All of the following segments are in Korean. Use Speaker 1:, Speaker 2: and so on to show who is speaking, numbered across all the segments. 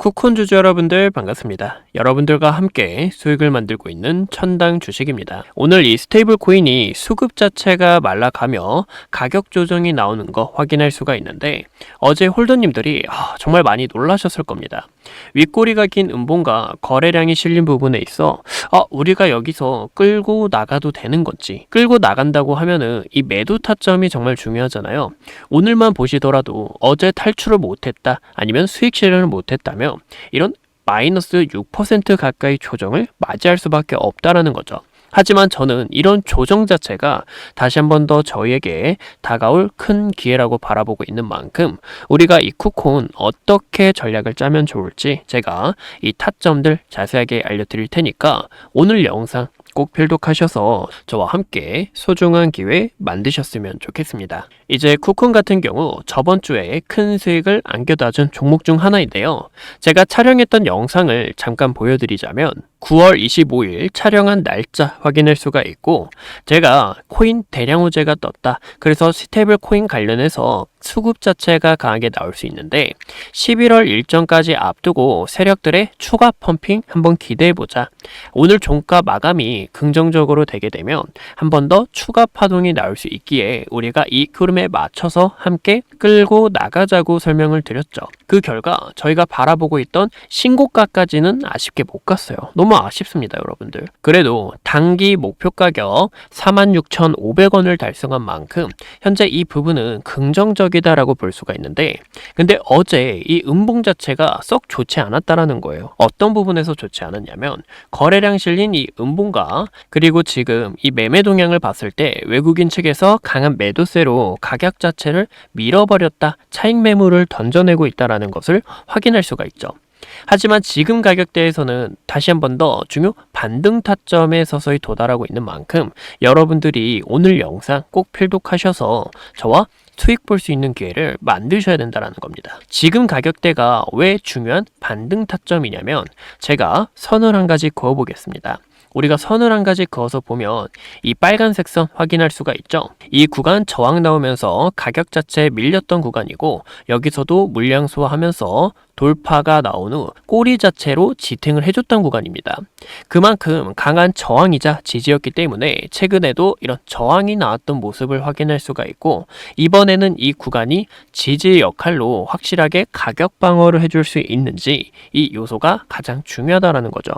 Speaker 1: 쿠콘 주주 여러분들 반갑습니다. 여러분들과 함께 수익을 만들고 있는 천당 주식입니다. 오늘 이 스테이블 코인이 수급 자체가 말라가며 가격 조정이 나오는 거 확인할 수가 있는데 어제 홀더님들이 아, 정말 많이 놀라셨을 겁니다. 윗꼬리가 긴 음봉과 거래량이 실린 부분에 있어 아, 우리가 여기서 끌고 나가도 되는 건지 끌고 나간다고 하면은 이 매도 타점이 정말 중요하잖아요. 오늘만 보시더라도 어제 탈출을 못했다 아니면 수익 실현을 못했다면 이런 마이너스 6% 가까이 조정을 맞이할 수밖에 없다라는 거죠. 하지만 저는 이런 조정 자체가 다시 한 번 더 저희에게 다가올 큰 기회라고 바라보고 있는 만큼 우리가 이 쿠콘 어떻게 전략을 짜면 좋을지 제가 이 타점들 자세하게 알려드릴 테니까 오늘 영상 꼭 필독하셔서 저와 함께 소중한 기회 만드셨으면 좋겠습니다. 이제 쿠콘 같은 경우 저번 주에 큰 수익을 안겨다 준 종목 중 하나인데요. 제가 촬영했던 영상을 잠깐 보여드리자면 9월 25일 촬영한 날짜 확인할 수가 있고 제가 코인 대량 호재가 떴다. 그래서 스테이블 코인 관련해서 수급 자체가 강하게 나올 수 있는데 11월 일정까지 앞두고 세력들의 추가 펌핑 한번 기대해 보자. 오늘 종가 마감이 긍정적으로 되게 되면 한 번 더 추가 파동이 나올 수 있기에 우리가 이 흐름에 맞춰서 함께 끌고 나가자고 설명을 드렸죠. 그 결과 저희가 바라보고 있던 신고가까지는 아쉽게 못 갔어요. 너무 아쉽습니다, 여러분들. 그래도 단기 목표 가격 46,500원을 달성한 만큼 현재 이 부분은 긍정적이다라고 볼 수가 있는데 근데 어제 이 음봉 자체가 썩 좋지 않았다라는 거예요. 어떤 부분에서 좋지 않았냐면 거래량 실린 이 음봉과 그리고 지금 이 매매 동향을 봤을 때 외국인 측에서 강한 매도세로 가격 자체를 밀어버렸다. 차익 매물을 던져내고 있다라는 것을 확인할 수가 있죠. 하지만 지금 가격대에서는 다시 한 번 더 중요 반등 타점에 서서히 도달하고 있는 만큼 여러분들이 오늘 영상 꼭 필독하셔서 저와 수익 볼 수 있는 기회를 만드셔야 된다는 겁니다. 지금 가격대가 왜 중요한 반등 타점이냐면 제가 선을 한 가지 그어 보겠습니다. 우리가 선을 한 가지 그어서 보면 이 빨간색 선 확인할 수가 있죠. 이 구간 저항 나오면서 가격 자체 밀렸던 구간이고 여기서도 물량 소화하면서 돌파가 나온 후 꼬리 자체로 지탱을 해줬던 구간입니다. 그만큼 강한 저항이자 지지였기 때문에 최근에도 이런 저항이 나왔던 모습을 확인할 수가 있고 이번에는 이 구간이 지지 역할로 확실하게 가격 방어를 해줄 수 있는지 이 요소가 가장 중요하다라는 거죠.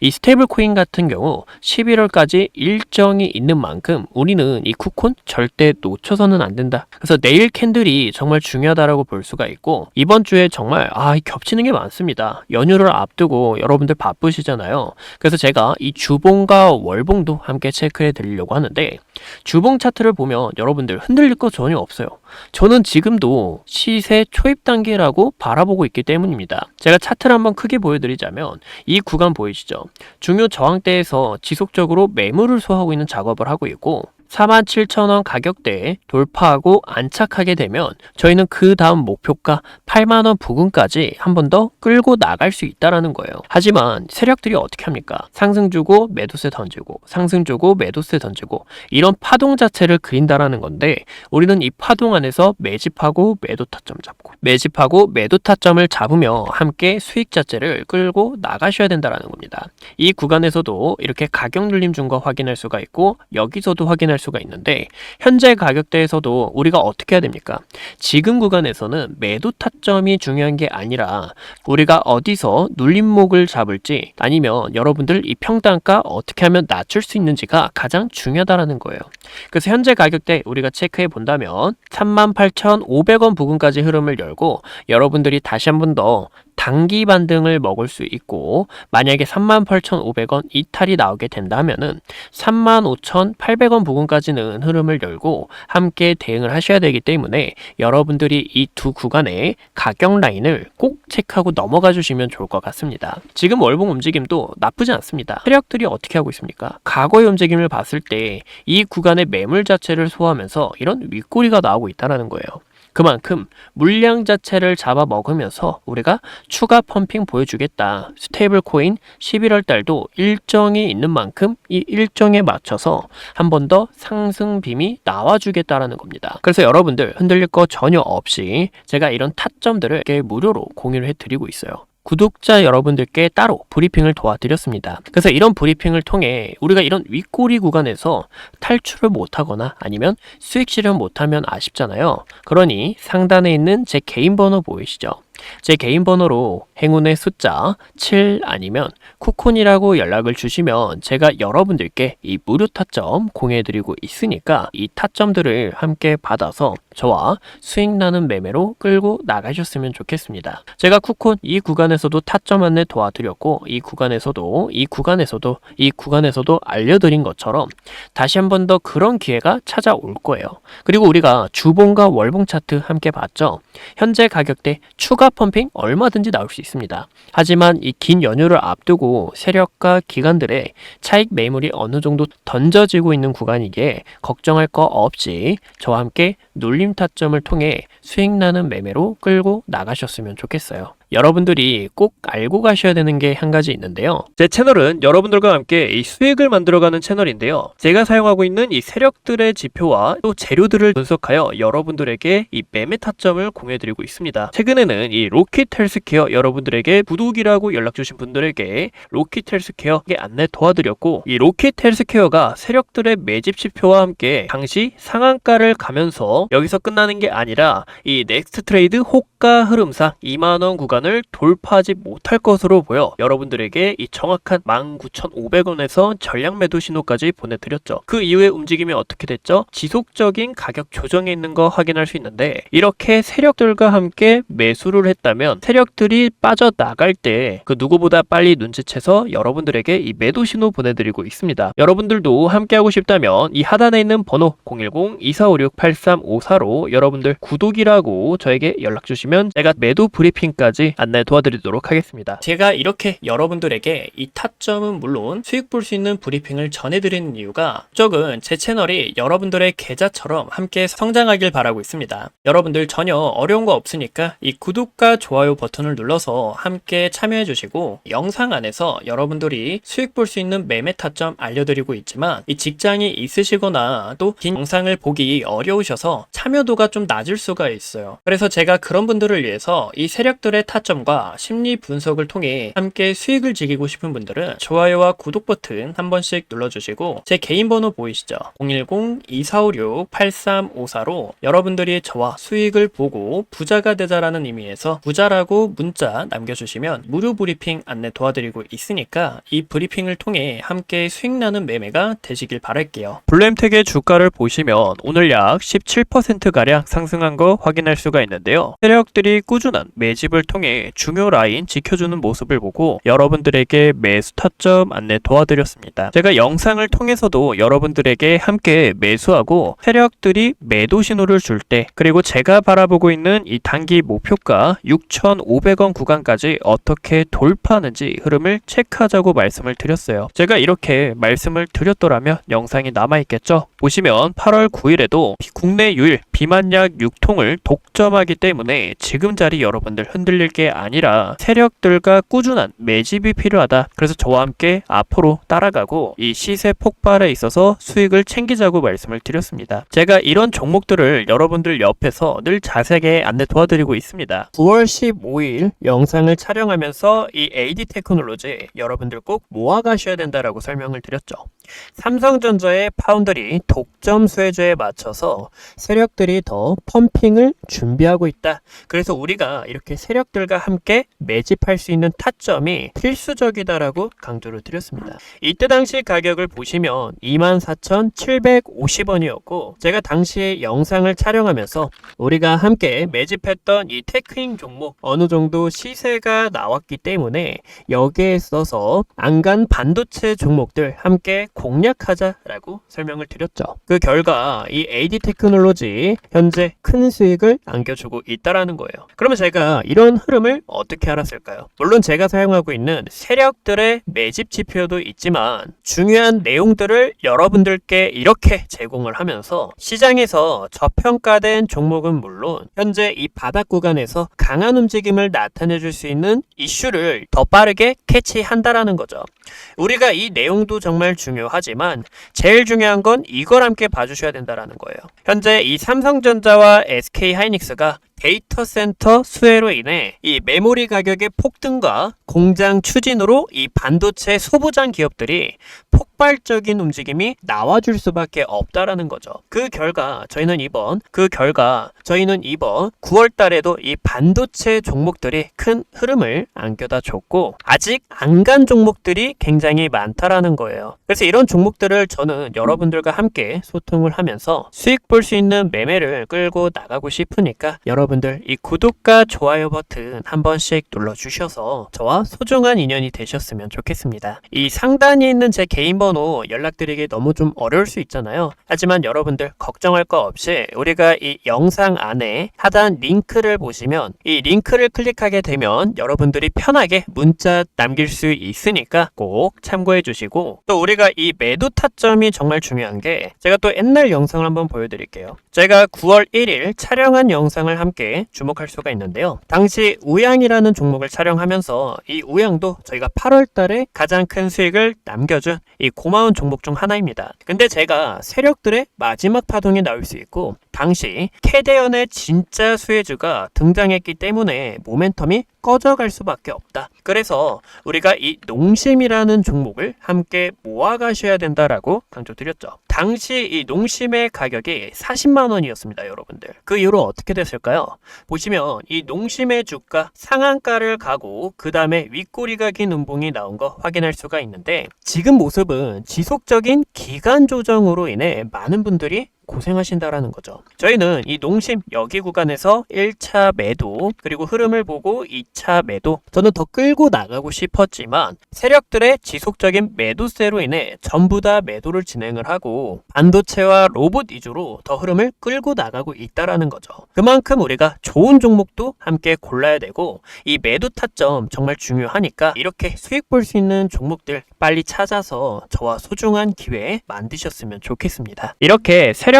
Speaker 1: 이 스테이블 코인 같은 경우 11월까지 일정이 있는 만큼 우리는 이 쿠콘 절대 놓쳐서는 안 된다. 그래서 내일 캔들이 정말 중요하다라고 볼 수가 있고 이번 주에 정말 아 겹치는 게 많습니다. 연휴를 앞두고 여러분들 바쁘시잖아요. 그래서 제가 이 주봉과 월봉도 함께 체크해 드리려고 하는데 주봉 차트를 보면 여러분들 흔들릴 거 전혀 없어요. 저는 지금도 시세 초입 단계라고 바라보고 있기 때문입니다. 제가 차트를 한번 크게 보여드리자면 이 구간 보이 시죠? 중요 저항대에서 지속적으로 매물을 소화하고 있는 작업을 하고 있고 47,000원 가격대에 돌파하고 안착하게 되면 저희는 그 다음 목표가 8만 원 부근까지 한 번 더 끌고 나갈 수 있다라는 거예요. 하지만 세력들이 어떻게 합니까? 상승 주고 매도세 던지고 상승 주고 매도세 던지고 이런 파동 자체를 그린다라는 건데 우리는 이 파동 안에서 매집하고 매도 타점 잡고 매집하고 매도 타점을 잡으며 함께 수익 자체를 끌고 나가셔야 된다라는 겁니다. 이 구간에서도 이렇게 가격 눌림 준거 확인할 수가 있고 여기서도 확인할 수가 있는데 현재 가격대에서도 우리가 어떻게 해야 됩니까? 지금 구간에서는 매도 타점이 중요한 게 아니라 우리가 어디서 눌림목을 잡을지 아니면 여러분들 이 평단가 어떻게 하면 낮출 수 있는지가 가장 중요하다라는 거예요. 그래서 현재 가격대 우리가 체크해 본다면 38,500원 부근까지 흐름을 열고 여러분들이 다시 한 번 더 단기 반등을 먹을 수 있고 만약에 38,500원 이탈이 나오게 된다면은 35,800원 부근 까지는 흐름을 열고 함께 대응을 하셔야 되기 때문에 여러분들이 이 두 구간의 가격 라인을 꼭 체크하고 넘어가 주시면 좋을 것 같습니다. 지금 월봉 움직임도 나쁘지 않습니다. 세력들이 어떻게 하고 있습니까? 과거의 움직임을 봤을 때 이 구간의 매물 자체를 소화하면서 이런 윗꼬리가 나오고 있다는 거예요. 그만큼 물량 자체를 잡아 먹으면서 우리가 추가 펌핑 보여주겠다. 스테이블 코인 11월 달도 일정이 있는 만큼 이 일정에 맞춰서 한 번 더 상승 빔이 나와주겠다라는 겁니다. 그래서 여러분들 흔들릴 거 전혀 없이 제가 이런 타점들을 무료로 공유를 해드리고 있어요. 구독자 여러분들께 따로 브리핑을 도와드렸습니다. 그래서 이런 브리핑을 통해 우리가 이런 윗꼬리 구간에서 탈출을 못하거나 아니면 수익 실현 못하면 아쉽잖아요. 그러니 상단에 있는 제 개인 번호 보이시죠? 제 개인 번호로 행운의 숫자 7 아니면 쿠콘이라고 연락을 주시면 제가 여러분들께 이 무료 타점 공유해드리고 있으니까 이 타점들을 함께 받아서 저와 수익 나는 매매로 끌고 나가셨으면 좋겠습니다. 제가 쿠콘 이 구간에서도 타점 안내 도와드렸고 이 구간에서도 이 구간에서도 이 구간에서도 알려드린 것처럼 다시 한 번 더 그런 기회가 찾아올 거예요. 그리고 우리가 주봉과 월봉 차트 함께 봤죠. 현재 가격대 펌핑 얼마든지 나올 수 있습니다. 하지만 이 긴 연휴를 앞두고 세력과 기관들의 차익 매물이 어느 정도 던져지고 있는 구간이기에 걱정할 거 없이 저와 함께 눌림 타점을 통해 수익 나는 매매로 끌고 나가셨으면 좋겠어요. 여러분들이 꼭 알고 가셔야 되는 게 한 가지 있는데요. 제 채널은 여러분들과 함께 이 수익을 만들어가는 채널인데요. 제가 사용하고 있는 이 세력들의 지표와 또 재료들을 분석하여 여러분들에게 이 매매 타점을 공유해드리고 있습니다. 최근에는 이 로킷 헬스케어 여러분들에게 구독이라고 연락 주신 분들에게 로킷 헬스케어에 안내 도와드렸고 이 로킷 헬스케어가 세력들의 매집 지표와 함께 당시 상한가를 가면서 여기서 끝나는 게 아니라 이 넥스트 트레이드 호가 흐름상 2만원 구간 을 돌파하지 못할 것으로 보여 여러분들에게 이 정확한 19,500원에서 전량 매도 신호까지 보내드렸죠. 그 이후에 움직임이 어떻게 됐죠? 지속적인 가격 조정에 있는 거 확인할 수 있는데 이렇게 세력들과 함께 매수를 했다면 세력들이 빠져나갈 때 그 누구보다 빨리 눈치채서 여러분들에게 이 매도 신호 보내드리고 있습니다. 여러분들도 함께하고 싶다면 이 하단에 있는 번호 010-2456-8354로 여러분들 구독이라고 저에게 연락 주시면 제가 매도 브리핑까지 안내 도와드리도록 하겠습니다. 제가 이렇게 여러분들에게 이 타점은 물론 수익 볼 수 있는 브리핑을 전해드리는 이유가 쪽은 제 채널이 여러분들의 계좌처럼 함께 성장하길 바라고 있습니다. 여러분들 전혀 어려운 거 없으니까 이 구독과 좋아요 버튼을 눌러서 함께 참여해 주시고 영상 안에서 여러분들이 수익 볼 수 있는 매매 타점 알려드리고 있지만 이 직장이 있으시거나 또 긴 영상을 보기 어려우셔서 참여도가 좀 낮을 수가 있어요. 그래서 제가 그런 분들을 위해서 이 세력들의 타 점과 심리 분석을 통해 함께 수익을 지키고 싶은 분들은 좋아요와 구독 버튼 한 번씩 눌러주시고 제 개인 번호 보이시죠? 010-2456-8354로 여러분들이 저와 수익을 보고 부자가 되자라는 의미에서 부자라고 문자 남겨주시면 무료 브리핑 안내 도와드리고 있으니까 이 브리핑을 통해 함께 수익 나는 매매가 되시길 바랄게요. 블루엠텍의 주가를 보시면 오늘 약 17%가량 상승한 거 확인할 수가 있는데요. 세력들이 꾸준한 매집을 통해 중요 라인 지켜주는 모습을 보고 여러분들에게 매수 타점 안내 도와드렸습니다. 제가 영상을 통해서도 여러분들에게 함께 매수하고 세력들이 매도 신호를 줄 때 그리고 제가 바라보고 있는 이 단기 목표가 6,500원 구간까지 어떻게 돌파하는지 흐름을 체크하자고 말씀을 드렸어요. 제가 이렇게 말씀을 드렸더라면 영상이 남아있겠죠? 보시면 8월 9일에도 국내 유일 비만약 6통을 독점하기 때문에 지금 자리 여러분들 흔들릴 게 아니라 세력들과 꾸준한 매집이 필요하다. 그래서 저와 함께 앞으로 따라가고 이 시세 폭발에 있어서 수익을 챙기자고 말씀을 드렸습니다. 제가 이런 종목들을 여러분들 옆에서 늘 자세하게 안내 도와드리고 있습니다. 9월 15일 영상을 촬영하면서 이 AD 테크놀로지 여러분들 꼭 모아가셔야 된다라고 설명을 드렸죠. 삼성전자의 파운더리 독점 수혜주에 맞춰서 세력들이 더 펌핑을 준비하고 있다. 그래서 우리가 이렇게 세력들 과 함께 매집할 수 있는 타점이 필수적이다라고 강조를 드렸습니다. 이때 당시 가격을 보시면 24,750원이었고 제가 당시에 영상을 촬영하면서 우리가 함께 매집했던 이 테크인 종목 어느 정도 시세가 나왔기 때문에 여기에 있어서 안간 반도체 종목들 함께 공략하자라고 설명을 드렸죠. 그 결과 이 AD 테크놀로지 현재 큰 수익을 안겨주고 있다라는 거예요. 그러면 제가 이런 흐름을 어떻게 알았을까요? 물론 제가 사용하고 있는 세력들의 매집 지표도 있지만 중요한 내용들을 여러분들께 이렇게 제공을 하면서 시장에서 저평가된 종목은 물론 현재 이 바닥 구간에서 강한 움직임을 나타내 줄 수 있는 이슈를 더 빠르게 캐치한다라는 거죠. 우리가 이 내용도 정말 중요하지만 제일 중요한 건 이걸 함께 봐주셔야 된다라는 거예요. 현재 이 삼성전자와 SK 하이닉스가 데이터 센터 수혜로 인해 이 메모리 가격의 폭등과 공장 추진으로 이 반도체 소부장 기업들이 폭 발적인 움직임이 나와줄 수밖에 없다라는 거죠. 그 결과 저희는 이번 그 결과 저희는 이번 9월 달에도 이 반도체 종목들이 큰 흐름을 안겨다 줬고 아직 안 간 종목들이 굉장히 많다라는 거예요. 그래서 이런 종목들을 저는 여러분들과 함께 소통을 하면서 수익 볼 수 있는 매매를 끌고 나가고 싶으니까 여러분들 이 구독과 좋아요 버튼 한 번씩 눌러 주셔서 저와 소중한 인연이 되셨으면 좋겠습니다. 이 상단에 있는 제 개인 번호 연락드리기 너무 좀 어려울 수 있잖아요. 하지만 여러분들 걱정할 거 없이 우리가 이 영상 안에 하단 링크를 보시면 이 링크를 클릭하게 되면 여러분들이 편하게 문자 남길 수 있으니까 꼭 참고해 주시고 또 우리가 이 매도 타점이 정말 중요한 게 제가 또 옛날 영상을 한번 보여드릴게요. 제가 9월 1일 촬영한 영상을 함께 주목할 수가 있는데요. 당시 우양이라는 종목을 촬영하면서 이 우양도 저희가 8월 달에 가장 큰 수익을 남겨준 이 고마운 종목 중 하나입니다. 근데 제가 세력들의 마지막 파동이 나올 수 있고 당시 캐대언의 진짜 수혜주가 등장했기 때문에 모멘텀이 꺼져갈 수밖에 없다. 그래서 우리가 이 농심이라는 종목을 함께 모아 가셔야 된다라고 강조드렸죠. 당시 이 농심의 가격이 40만 원이었습니다, 여러분들. 그 이후로 어떻게 됐을까요? 보시면 이 농심의 주가 상한가를 가고 그 다음에 윗꼬리가 긴 음봉이 나온 거 확인할 수가 있는데 지금 모습은 지속적인 기간 조정으로 인해 많은 분들이 고생하신다라는 거죠. 저희는 이 농심 여기 구간에서 1차 매도 그리고 흐름을 보고 2차 매도 저는 더 끌고 나가고 싶었지만 세력들의 지속적인 매도세로 인해 전부 다 매도를 진행을 하고 반도체와 로봇 위주로 더 흐름을 끌고 나가고 있다라는 거죠. 그만큼 우리가 좋은 종목도 함께 골라야 되고 이 매도 타점 정말 중요하니까 이렇게 수익 볼 수 있는 종목들 빨리 찾아서 저와 소중한 기회 만드셨으면 좋겠습니다. 이렇게 세력